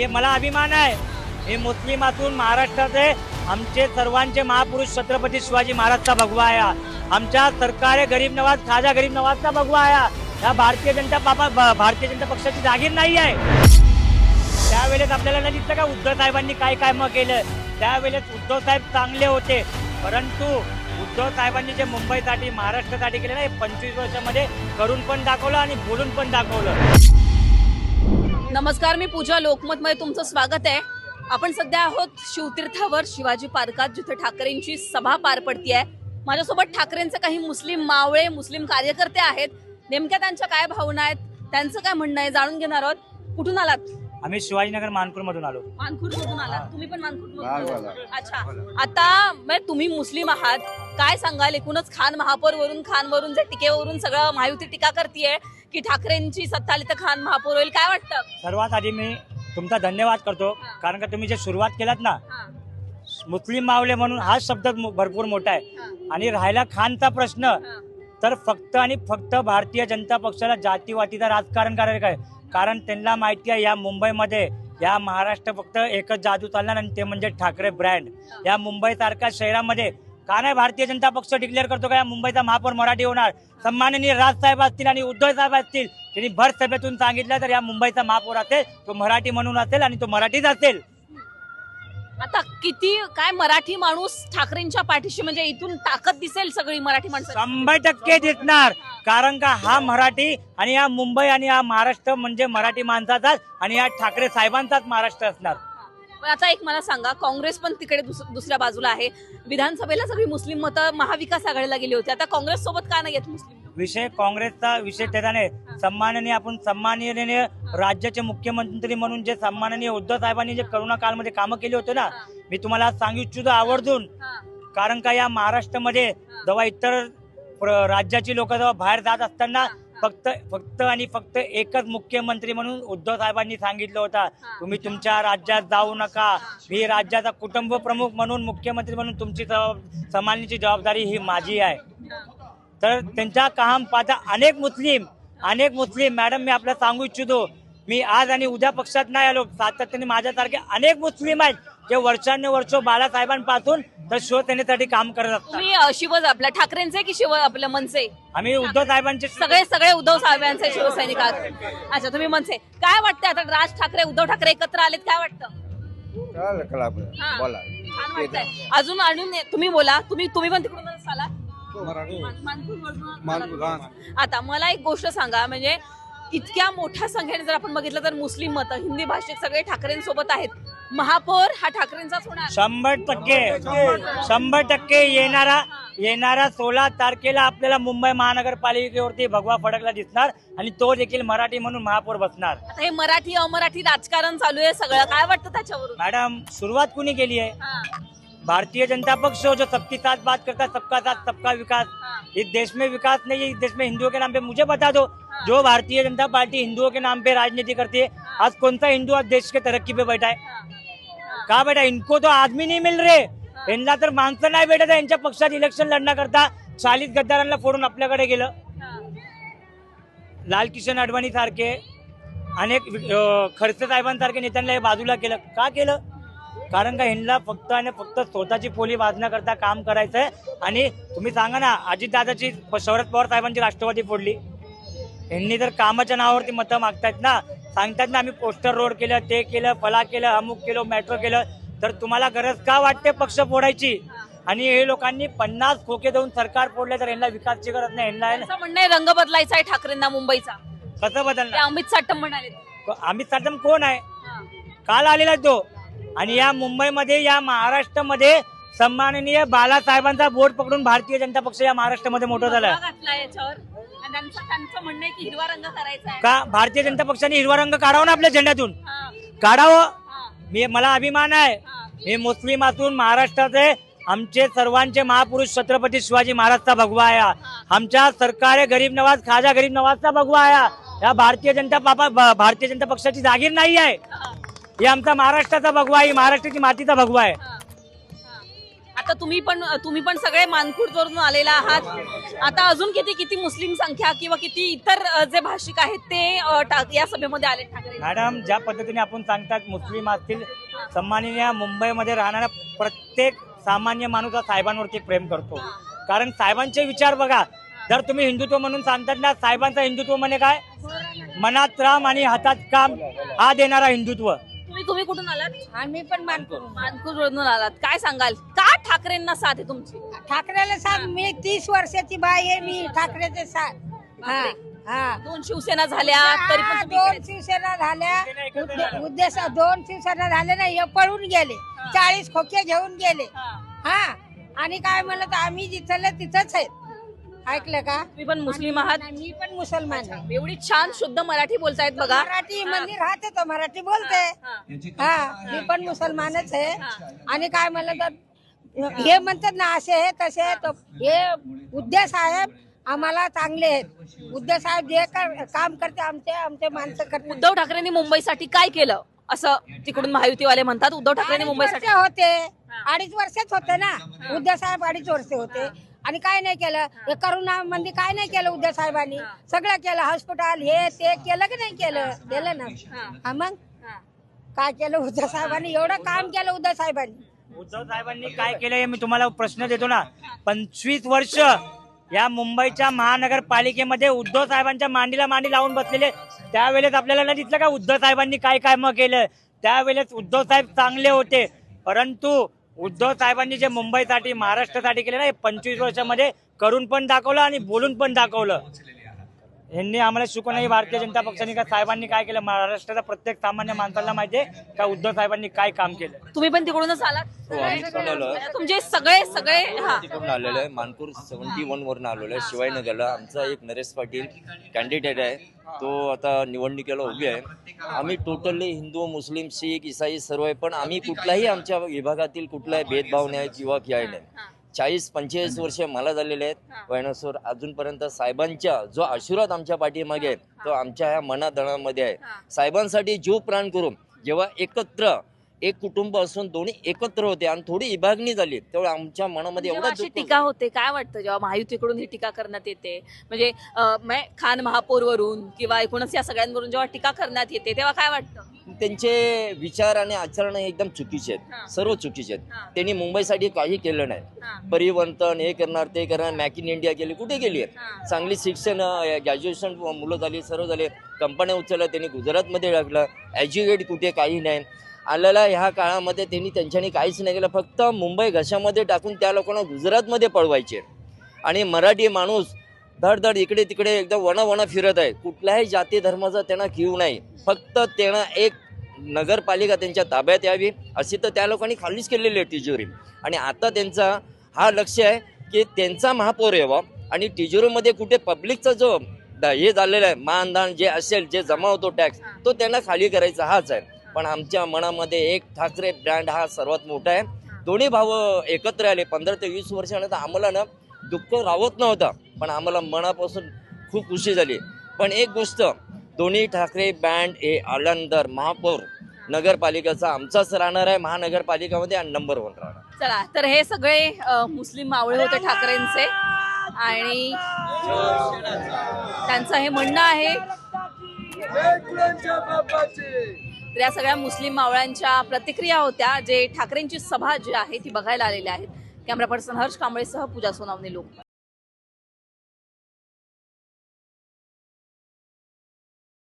हे मला अभिमान आहे. हे मुस्लिमातून महाराष्ट्राचे आमचे सर्वांचे महापुरुष छत्रपती शिवाजी महाराजचा भगवा आहे आमच्या सरकार गरीब नवाज खाजा गरीब नवाजचा भगवा आहे हा. या भारतीय जनता बाबा भारतीय जनता पक्षाची जागीर नाही आहे. त्यावेळेस आपल्याला नाही दिसलं का उद्धव साहेबांनी काय काय मग केलं? त्यावेळेस उद्धव साहेब चांगले होते. परंतु उद्धव साहेबांनी जे मुंबईसाठी महाराष्ट्रासाठी केले ना हे पंचवीस वर्षामध्ये करून पण दाखवलं आणि बोलून पण दाखवलं. नमस्कार मी पूजा लोकमत मध्ये तुमचं स्वागत आहे. आपण सध्या आहोत शिवतीर्थावर. शिवाजी पार्कात जिथे ठाकरेंची सभा पार पडतीये. माझ्यासोबत ठाकरेंचे काही मुस्लिम मावळे मुस्लिम कार्यकर्ते आहेत. नेमक्या त्यांच्या काय भावना आहेत? त्यांचं काय म्हणणं आहे? जाणून घेणार आहोत. कुठून आलात? आम्ही शिवाजीनगर मानपूर मधून आलो. मानखुर्द मधून आलात तुम्ही पण मानखुर्द मधून. अच्छा. आता म्हणजे तुम्ही मुस्लिम आहात. काय सांगाल? एकूणच खान महापौर वरून खान वरून जे टीकेवरून सगळं महायुती टीका करतीये. की ठाकरेंची सत्ता आली तर खान महापौर होईल काय वाटतं? सर्वात आधी मी तुमचा धन्यवाद करतो. कारण का तुम्ही जे सुरुवात केलात ना हा, मुस्लिम मावले म्हणून हा शब्द मो- भरपूर मोठा आहे. हा, आणि राहिला खानचा प्रश्न हा. तर फक्त आणि फक्त भारतीय जनता पक्षाला जातीवाटीचं राजकारण करायचं काय? कारण त्यांना माहिती आहे या मुंबईमध्ये या महाराष्ट्र फक्त एकच जादू चालणार आणि ते म्हणजे ठाकरे ब्रँड. या मुंबई सारख्या शहरामध्ये का नाही भारतीय जनता पक्ष डिक्लेअर करतो का? या मुंबईचा महापौर मराठी होणार. सन्माननीय राजसाहेब असतील आणि उद्धव साहेब असतील. त्यांनी भर सभेतून सांगितलं तर या मुंबईचा महापौर असेल तो मराठी म्हणून असेल आणि तो मराठीच असेल. आता किती काय मराठी माणूस ठाकरेंच्या पाठीशी म्हणजे इथून ताकद दिसेल सगळी मराठी माणसं शंभर टक्के दिसणार. कारण का हा मराठी आणि हा मुंबई आणि हा महाराष्ट्र म्हणजे मराठी माणसाचाच आणि हा ठाकरे साहेबांचाच महाराष्ट्र असणार. पण आता एक मला सांगा काँग्रेस पण तिकडे दुस- दुसऱ्या बाजूला आहे. विधानसभेला सगळी मुस्लिम मतं महाविकास आघाडीला गेली होती. आता काँग्रेस सोबत का नाही येत मुस्लिम विषय काँग्रेसचा विषय त्याच्याने सन्माननीय आपण सन्माननीय राज्याचे मुख्यमंत्री म्हणून जे सन्माननीय उद्धव साहेबांनी जे करोना काळमध्ये कामं केली होते ना मी तुम्हाला सांगू इच्छितो आवर्जून. कारण का या महाराष्ट्रामध्ये जेव्हा इतर राज्याची लोक जेव्हा बाहेर जात असताना फक्त फक्त आणि फक्त एकच मुख्यमंत्री म्हणून उद्धव साहेबांनी सांगितलं होतं. तुम्ही तुमच्या राज्यात जाऊ नका. मी राज्याचा कुटुंब प्रमुख म्हणून मुख्यमंत्री म्हणून तुमची सांभाळण्याची जबाबदारी ही माझी आहे. तर त्यांच्या काम पाहता अनेक मुस्लिम अनेक मुस्लिम मॅडम मी आपल्याला सांगू इच्छितो मी आज आणि उद्या पक्षात नाही आलो सातत्याने माझ्यासारखे अनेक मुस्लिम आहेत. जे वर्षानुवर्ष बाळासाहेबांपासून तर शिवसेनेसाठी काम करत असतात. तुम्ही अ, शिव आपल्या ठाकरेंचे की शिव आपल्या मनसे? आम्ही उद्धव साहेबांचे सगळे सगळे उद्धव साहेबांचे शिवसैनिक आहात अच्छा तुम्ही मनसे. काय वाटतं आता राज ठाकरे उद्धव ठाकरे एकत्र आलेत काय वाटतं? कळालं कळा आपलं. हा. बोला. छान वाटतंय. अजून अजून तुम्ही बोला. तुम्ही तुम्ही पण. हा. आता मला एक गोष्ट सांगा म्हणजे इतक्या मोठ्या संख्येने जर आपण बघितलं तर मुस्लिम मत हिंदी भाषिक सगळे ठाकरेंसोबत आहेत. महापौर हा ठाकरेंचाच होणार शंभर टक्के. शंभर टक्के येणारा येणारा सोळा तारखेला आपल्याला मुंबई महानगरपालिकेवरती भगवा फडकला दिसणार आणि तो देखील मराठी म्हणून महापौर बसणार. आता हे मराठी अमराठी राजकारण चालू आहे सगळं. काय वाटतं त्याच्यावरून? मॅडम सुरुवात कुणी केली आहे? भारतीय जनता पक्ष जो सबकी साथ बात करता है सबका साथ सबका विकास। हा. इस देश में विकास नहीं है इस देश में हिंदुओं के नाम पे मुझे बता दो जो भारतीय जनता पार्टी हिंदुओं के नाम पे राजनीति करती है आज कौन सा हिंदू आज देश के तरक्की पे बैठा है? का बेटा इनको तो आदमी नहीं मिल रहे। यांना तर माणसं नाही भेटत यांच्या पक्षात इलेक्शन लढण्याकरता चाळीस गद्दारांना फोडून आपल्याकडे गेलं. लालकिशन अडवाणी सारखे अनेक खडसे साहेबांसारखे नेत्यांना हे बाजूला केलं. का केलं? कारण का ह्यांना फक्त आणि फक्त स्वतःची पोली वाजण्याकरता काम करायचंय. आणि तुम्ही सांगा ना अजितदादाची शरद पवार साहेबांची राष्ट्रवादी फोडली. यांनी तर कामाच्या नावावरती मतं मागतायत ना. सांगतात ना आम्ही पोस्टर रोड केलं ते केलं फला केलं अमुक केलं मेट्रो केलं. तर तुम्हाला गरज का वाटते पक्ष फोडायची? आणि हे लोकांनी पन्नास खोके देऊन सरकार फोडले तर यांना विकासची गरज नाही. यांना म्हणणं रंग बदलायचा आहे ठाकरेंना मुंबईचा. कसं बदलणार? अमित साटम म्हणाले. अमित साटम कोण आहे? काल आलेला आहे तो. आणि या मुंबईमध्ये या महाराष्ट्रामध्ये सन्माननीय बालासाहेबांचा बोट पकडून भारतीय जनता पक्ष या महाराष्ट्रामध्ये मोठं झालं. त्यांचं म्हणणं की हिरवा रंग करायचा आहे. का? भारतीय जनता पक्षाने हिरवा रंग काढावा ना आपल्या झेंड्यातून? हा, काढावं? हा, मी मला अभिमान आहे. हा. मी मुस्लिम असून महाराष्ट्राचे आमचे सर्वांचे महापुरुष छत्रपती शिवाजी महाराजचा भगवा आहे. आमच्या सरकार गरीब नवाज खाजा गरीब नवाजचा भगवा आहे. या भारतीय जनता भ- भारतीय जनता पक्षाची जागीर नाही आहे. हा, हे आमचा महाराष्ट्राचा भगवा आहे महाराष्ट्राची मातीचा भगवा आहे. हा, हा. आता तुम्ही पण तुम्ही पण सगळे मानखुर्द वरून आलेला आहात. आता अजून किती किती मुस्लिम संख्या किंवा किती इतर जे भाषिक आहेत ते अ, टा- या सभेमध्ये आले ठाकरे. मॅडम ज्या पद्धतीने आपण सांगतात मुस्लिम असतील सन्माननीय मुंबईमध्ये राहणारा प्रत्येक सामान्य माणूस हा साहेबांवरती प्रेम करतो. कारण साहेबांचे विचार बघा जर तुम्ही हिंदुत्व म्हणून सांगतात ना साहेबांचं हिंदुत्व म्हणजे काय? मनात राम आणि हातात काम हा देणारा हिंदुत्व. तुम्ही तुम्ही कुठून आलात? आम्ही पण मानतो मानखुर्द वरून आलात. काय सांगाल? का ठाकरेंना साथ आहे तुमची? ठाकरेला सांग मी तीस वर्षाची बाई आहे मी ठाकरेचे साथ हा हा. दोन शिवसेना झाल्या तरी पण तुम्ही दोन इकडेच. शिवसेना झाल्या. उद्दे- उद्देश दोन शिवसेना झाले ना हे पळून गेले. चाळीस खोके घेऊन गेले. हा. हा. आणि काय म्हणलं तर आम्ही जिथलं तिथंच आहेत. ऐकलं का? तुम्ही पण मुस्लिम आहात. मी पण मुसलमान आहे. एवढी छान शुद्ध मराठी बोलतायत बघा. मराठी मंदिर राहते तो मराठी बोलते. हा मी पण मुसलमानच आहे. आणि काय म्हणलं तर हे म्हणतात ना असे आहे तसे आहे. हे उद्या साहेब आम्हाला चांगले आहेत. उद्या साहेब जे कर- काम करते आमचे आमचे माणसं करते उद्धव ठाकरेंनी मुंबईसाठी काय केलं? असं तिकडून महायुतीवाले म्हणतात उद्धव ठाकरेंनी अडीच मुंबईसाठी वर्ष होते. अडीच वर्षच होते ना. उद्या साहेब अडीच वर्ष होते. आणि काय नाही केलं? हे. करोना मध्ये काय नाही केलं उद्या साहेबांनी? सगळं केलं हॉस्पिटल हे ते केलं की नाही केलं? केलं ना? हा. मग? काय केलं उद्या साहेबांनी? एवढं काम केलं उद्या साहेबांनी. उद्धव साहेबांनी काय केलं हे मी तुम्हाला प्रश्न देतो ना. पंचवीस वर्ष या मुंबईच्या महानगरपालिकेमध्ये उद्धव साहेबांच्या मांडीला मांडी लावून बसलेले. त्यावेळेस आपल्याला नाही दिसलं का उद्धव साहेबांनी काय काय मग केलं? त्यावेळेस उद्धव साहेब चांगले होते. परंतु उद्धव साहेबांनी जे मुंबईसाठी महाराष्ट्रासाठी केलं ना हे पंचवीस वर्षामध्ये करून पण दाखवलं आणि बोलून पण दाखवलं. यांनी आम्हाला शिकवलं नाही भारतीय जनता पक्षाने का साहेबांनी काय केलं? महाराष्ट्राच्या प्रत्येक सामान्य माणसाला माहितीये का उद्धव साहेबांनी काय काम केलं? तुम्ही पण तिकडूनच आलात? हो. तुमचे सगळे सगळे हा. तिकडून आलेलो आहे. मानपूर सेव्हन्टी वन वरून आलेलो आहे. शिवाजीनगरला. आमचा एक नरेश पाटील कॅन्डिडेट आहे. तो आता निवडणुकीला उभी आहे. आम्ही टोटली हिंदू मुस्लिम शीख इसाई सर्व आहे. पण आम्ही कुठलाही आमच्या विभागातील कुठलाही भेदभाव नाही किंवा काय नाही. चाळीस पंचेचाळीस वर्ष मला झालेले आहेत. वैनसोर अजूनपर्यंत साहेबांच्या जो आशीर्वाद आमच्या पाठीमागे आहे तो आमच्या ह्या मनादणामध्ये आहे. साहेबांसाठी जीव प्राण करून जेव्हा एकत्र एक कुटुंब असून दोन्ही एकत्र होते आणि थोडी विभागणी झाली तेव्हा आमच्या मनामध्ये जेव्हा एवढा अशी टीका होते काय वाटतं जेव्हा महायुतीकडून ही टीका करण्यात येते? म्हणजे खान महापौरवरून किंवा एकूणच या सगळ्यांवरून जेव्हा टीका करण्यात येते तेव्हा काय वाटतं? त्यांचे विचार आणि आचरण हे एकदम चुकीचे. आहेत. सर्व चुकीचे. आहेत. त्यांनी मुंबईसाठी काही केलं नाही. परिवर्तन हे करणार ते करणार मॅक इन इंडिया केली कुठे गेली हा. आहे चांगली शिक्षण ग्रॅज्युएशन मुलं झाली सर्व झाले. कंपन्या उचलल्या त्यांनी गुजरातमध्ये टाकलं. एज्युकेट कुठे काही नाही. आलेल्या ह्या काळामध्ये त्यांनी त्यांच्यानी काहीच नाही केलं. फक्त मुंबई घशामध्ये टाकून त्या लोकांना गुजरातमध्ये पळवायचे. आणि मराठी माणूस धड धड इकडे तिकडे एकदम वण वण फिरत आहे. कुठल्याही जाती धर्माचा त्यांना किव नाही. फक्त त्यांना एक नगरपालिका त्यांच्या ताब्यात यावी अशी तर त्या लोकांनी खालीच केलेली आहे तिजोरी. आणि आता त्यांचा हा लक्ष आहे की त्यांचा महापौर यावा आणि तिजोरीमध्ये कुठे पब्लिकचा जो द- हे झालेला आहे मानधान जे असेल जे जमा होतो टॅक्स तो त्यांना खाली करायचा हाच आहे. पण आमच्या मनामध्ये एक ठाकरे ब्रँड हा सर्वात मोठा आहे. दोन्ही भाव एकत्र आले पंधरा ते वीस वर्षानंतर आम्हाला ना दुःख राहत नव्हता पण आम्हाला मनापासून खूप खुशी झाली. पण एक गोष्ट दोन्ही ठाकरे बँड हे आलंदर महापौर नगरपालिकेचा आमचाच राहणार आहे. महानगरपालिकामध्ये आणि नंबर वन राहणार. चला तर हे सगळे मुस्लिम मावळे होते ठाकरेंचे. आणि त्यांचं हे म्हणणं आहे तर या सगळ्या मुस्लिम मावळ्यांच्या प्रतिक्रिया होत्या. जे ठाकरेंची सभा जी आहे ती बघायला आलेल्या आहेत. कॅमेरा पर्सन हर्ष कांबळेसह पूजा सोनावणे लोक